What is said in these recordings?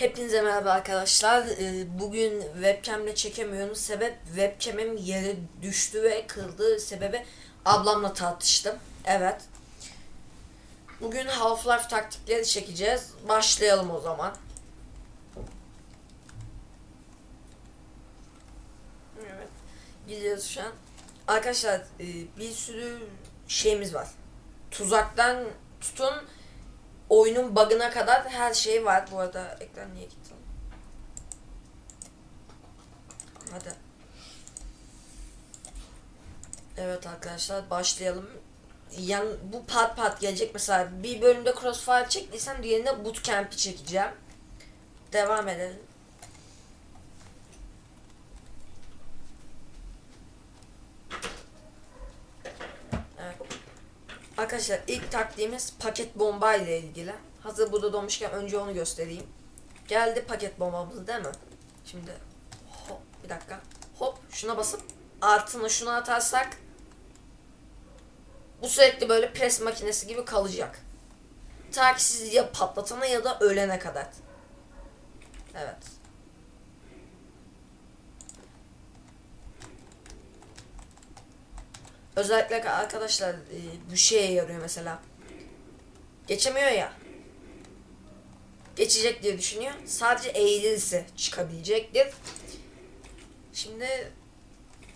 Hepinize merhaba arkadaşlar. Ee, Bugün webcamle çekemiyorum. Sebep webcamim yere düştü ve kırıldı. Sebebi ablamla tartıştım. Evet. Bugün Half-Life taktikleri çekeceğiz. Başlayalım o zaman. Evet. Gidiyoruz şu an. Arkadaşlar e, bir sürü şeyimiz var. Tuzaktan tutun oyunun bug'ına kadar her şey var. Bu arada ekran niye gitti? Hadi. Evet arkadaşlar başlayalım. Yan, bu part part gelecek mesela bir bölümde Crossfire çektiysem diğerinde Bootcamp'i çekeceğim. Devam edelim. Arkadaşlar ilk taktiğimiz paket bomba ile ilgili. Hazır burada donmuşken önce onu göstereyim. Geldi paket bombamız değil mi? Şimdi hop bir dakika. Hop şuna basıp altına şunu atarsak bu sürekli böyle pres makinesi gibi kalacak. Ta ki siz ya patlatana ya da ölene kadar. Evet. Özellikle arkadaşlar e, bu şeye yarıyor mesela. Geçemiyor ya. Geçecek diye düşünüyor. Sadece eğilirse çıkabilecektir. Şimdi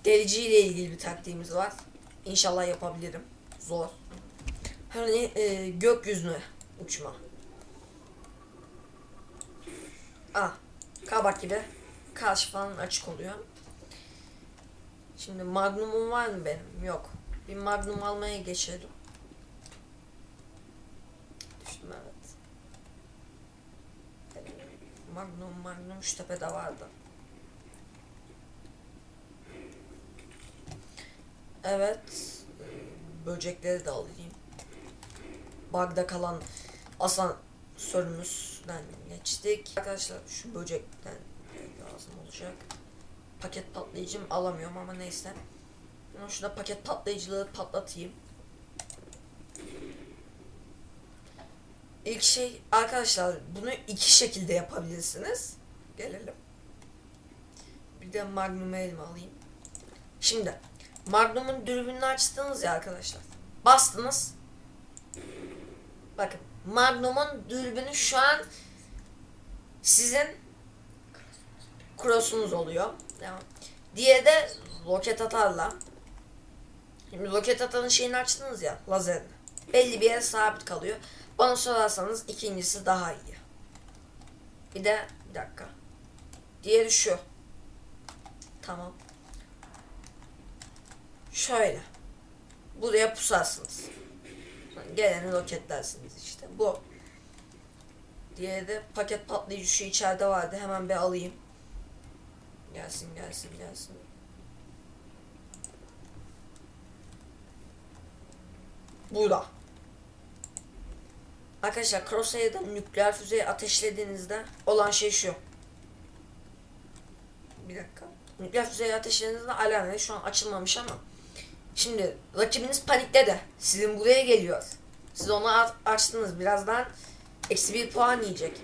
deliciyle ilgili bir taktiğimiz var. İnşallah yapabilirim. Zor. Hani e, gökyüzüne uçma. Ah, kabak gibi karşı falan açık oluyor. Şimdi magnumum var mı benim? Yok. Bir magnum almaya geçelim. Düştüm evet. Magnum magnum şu tepede vardı. Evet. Böcekleri de alayım. Bug'da kalan asansörümüzden geçtik. Arkadaşlar şu böcekten lazım olacak. Paket patlayıcım alamıyorum ama neyse. Ama şurada paket patlayıcıları patlatayım. İlk şey arkadaşlar bunu iki şekilde yapabilirsiniz. Gelelim. Bir de Magnum elma alayım. Şimdi Magnum'un dürbününü açtınız ya arkadaşlar. Bastınız. Bakın Magnum'un dürbünü şu an sizin cross'unuz oluyor. Devam. Diğeri de roket atarla. Şimdi roket atanın şeyini açtınız ya lazerini. Belli bir yere sabit kalıyor. Bana sorarsanız ikincisi daha iyi. Bir de bir dakika. Diğeri şu. Tamam. Şöyle. Buraya pusarsınız. Geleni roketlersiniz işte. Bu. Diğeri de paket patlayıcı şu içeride vardı. Hemen bir alayım. Gelsin gelsin gelsin. Burada. Arkadaşlar Crosshair'da nükleer füzeyi ateşlediğinizde olan şey şu. Bir dakika. Nükleer füzeyi ateşlediğinizde alarm. Şu an açılmamış ama. Şimdi rakibiniz panikte de. Sizin buraya geliyor. Siz onu açtınız. Birazdan eksi bir puan yiyecek.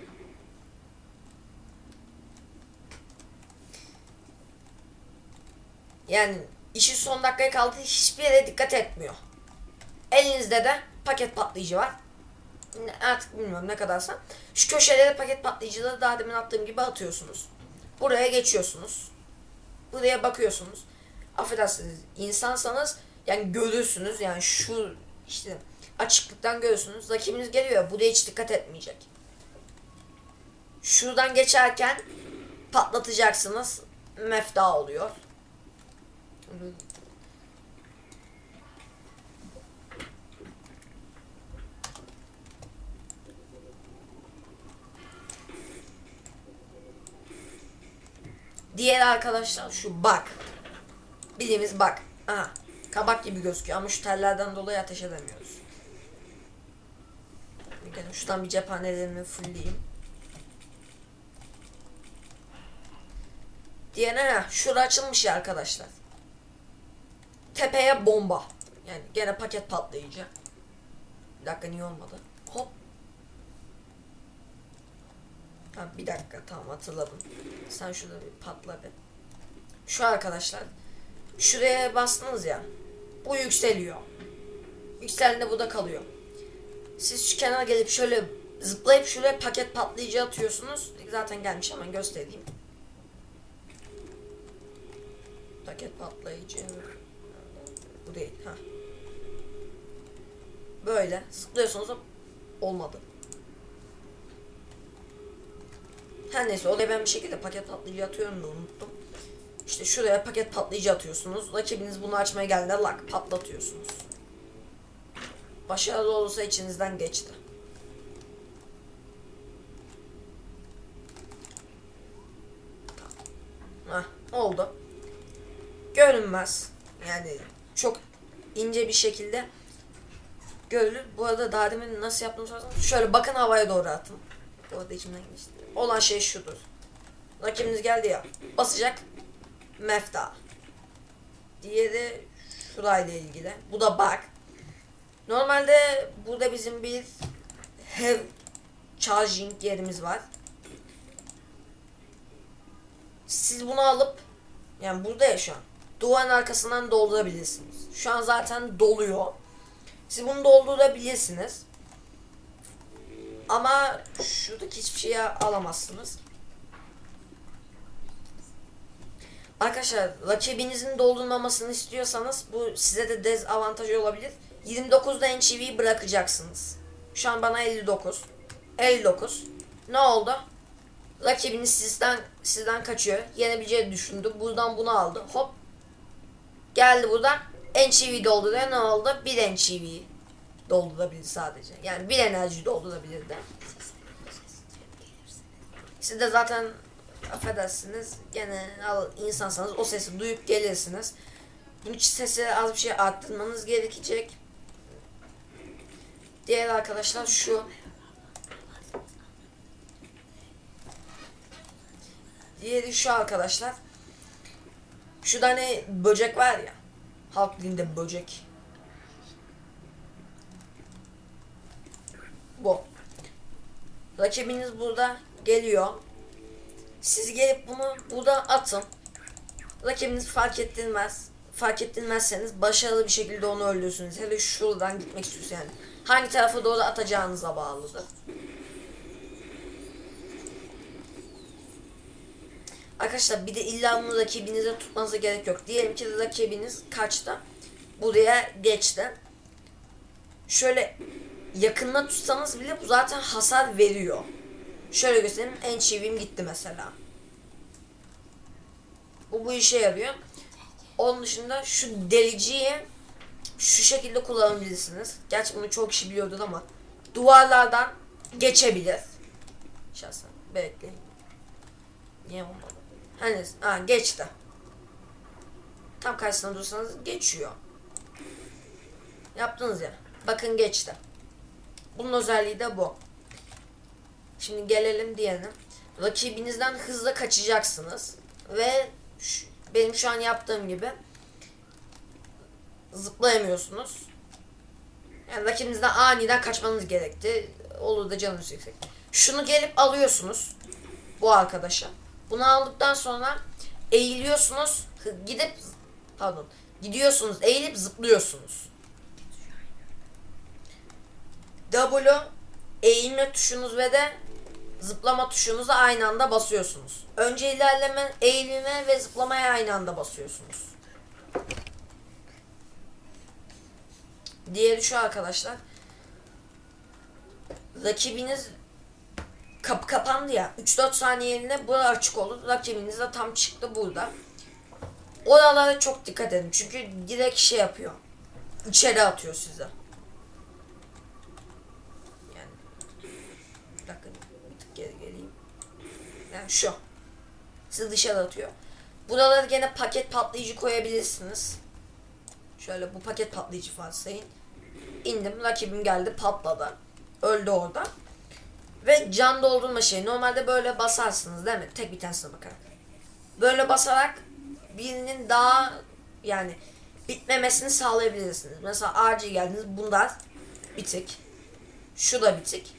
Yani işin son dakikaya kaldı hiçbir yere dikkat etmiyor. Elinizde de paket patlayıcı var. Artık bilmiyorum ne kadarsa. Şu köşelere paket patlayıcıları daha demin attığım gibi atıyorsunuz. Buraya geçiyorsunuz. Buraya bakıyorsunuz. Affedersiniz insansanız yani görürsünüz yani şu işte açıklıktan görürsünüz. Rakibiniz geliyor buraya hiç dikkat etmeyecek. Şuradan geçerken patlatacaksınız. Mefta oluyor. Diğer arkadaşlar şu bak. Bildiğimiz bak. Aha. Kabak gibi gözüküyor ama şu tellerden dolayı ateş edemiyoruz. Kere şuradan bir cephanelerimi fullleyeyim. Diğerine ha, şura açılmış ya arkadaşlar. Tepeye bomba. Yani gene paket patlayıcı. Bir dakika niye olmadı? Hop. Ha, bir dakika tamam hatırladım. Sen şurada bir patla bir. Şu arkadaşlar. Şuraya bastınız ya. Bu yükseliyor. Yükseldiğinde bu da kalıyor. Siz şu kenara gelip şöyle zıplayıp şuraya paket patlayıcı atıyorsunuz. Zaten gelmiş hemen göstereyim. Paket patlayıcı. Bu değil. Ha. Böyle zıplıyorsunuz hop olmadı. Her neyse oraya ben bir şekilde paket patlayıcı atıyorum da unuttum. İşte şuraya paket patlayıcı atıyorsunuz. Rakibiniz bunu açmaya geldiğinde lak patlatıyorsunuz. Başarılı olursa içinizden geçti. Hah, oldu. Görünmez. Yani çok ince bir şekilde görülür. Bu arada daha demin nasıl yaptığımı sorarsanız şöyle bakın havaya doğru atın. Bu arada içimden geçti. Olan şey şudur. Rakibiniz geldi ya. Basacak. Mefta. Diğeri şurayla ilgili. Bu da bug. Normalde burada bizim bir hev charging yerimiz var. Siz bunu alıp yani burada ya şu an duvarın arkasından doldurabilirsiniz. Şu an zaten doluyor. Siz bunu doldurabilirsiniz. Ama şuradaki hiçbir şeyi alamazsınız. Arkadaşlar rakibinizin doldurmamasını istiyorsanız bu size de dezavantaj olabilir. 29'da NCV'yi bırakacaksınız. Şu an bana 59. 59. Ne oldu? Rakibiniz sizden sizden kaçıyor. Yenebileceğini düşündü. Buradan bunu aldı. Hop. Geldi buradan. NCV dolduruyor. Ne oldu? Bir NCV doldurabilir sadece. Yani bir enerji doldurabilirdi. Siz de zaten affedersiniz gene insansanız o sesi duyup gelirsiniz. Bunun için sesi az bir şey arttırmanız gerekecek. Diğer arkadaşlar şu. Diğeri şu arkadaşlar. Şu tane böcek var ya. Halk dilinde böcek. Bu. Rakibiniz burada geliyor. Siz gelip bunu burada atın. Rakibiniz fark ettirmez. Fark ettirmezseniz başarılı bir şekilde onu öldürürsünüz. Hele şuradan gitmek istiyorsanız yani. Hangi tarafa doğru atacağınıza bağlıdır. Arkadaşlar bir de illa bunu rakibinize tutmanıza gerek yok. Diyelim ki rakibiniz kaçta? Buraya geçti. Şöyle yakınına tutsanız bile bu zaten hasar veriyor. Şöyle göstereyim. En çivim gitti mesela. Bu bu işe yarıyor. Onun dışında şu deliciyi şu şekilde kullanabilirsiniz. Gerçi bunu çok kişi biliyordur ama duvarlardan geçebilir. Şahsen bekleyin. Niye olmadı? Hani ha geçti. Tam karşısına dursanız geçiyor. Yaptınız ya. Bakın geçti. Bunun özelliği de bu. Şimdi gelelim diyelim. Rakibinizden hızla kaçacaksınız. Ve şu- benim şu an yaptığım gibi zıplayamıyorsunuz. Yani rakibinizden aniden kaçmanız gerekti. Olur da canınız yüksek. Şunu gelip alıyorsunuz. Bu arkadaşa. Bunu aldıktan sonra eğiliyorsunuz. Gidip pardon. Gidiyorsunuz. Eğilip zıplıyorsunuz. W eğilme tuşunuz ve de zıplama tuşunuzu aynı anda basıyorsunuz. Önce ilerleme, eğilme ve zıplamaya aynı anda basıyorsunuz. Diğeri şu arkadaşlar. Rakibiniz kapı kapandı ya. 3-4 saniyeliğine bura açık olur. Rakibiniz de tam çıktı burada. Oralara çok dikkat edin. Çünkü direkt şey yapıyor. İçeri atıyor size. Yani bir dakika bir tık geri geleyim. Yani şu. Sizi dışarı atıyor. Buralara gene paket patlayıcı koyabilirsiniz. Şöyle bu paket patlayıcı varsayın. İndim rakibim geldi patladı. Öldü orada. Ve can doldurma şeyi. Normalde böyle basarsınız değil mi? Tek bir tanesine bakarak. Böyle basarak birinin daha yani bitmemesini sağlayabilirsiniz. Mesela acil geldiniz. Bunlar bitik. Şu da bitik.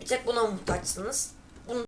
Bir tek buna muhtaçsınız.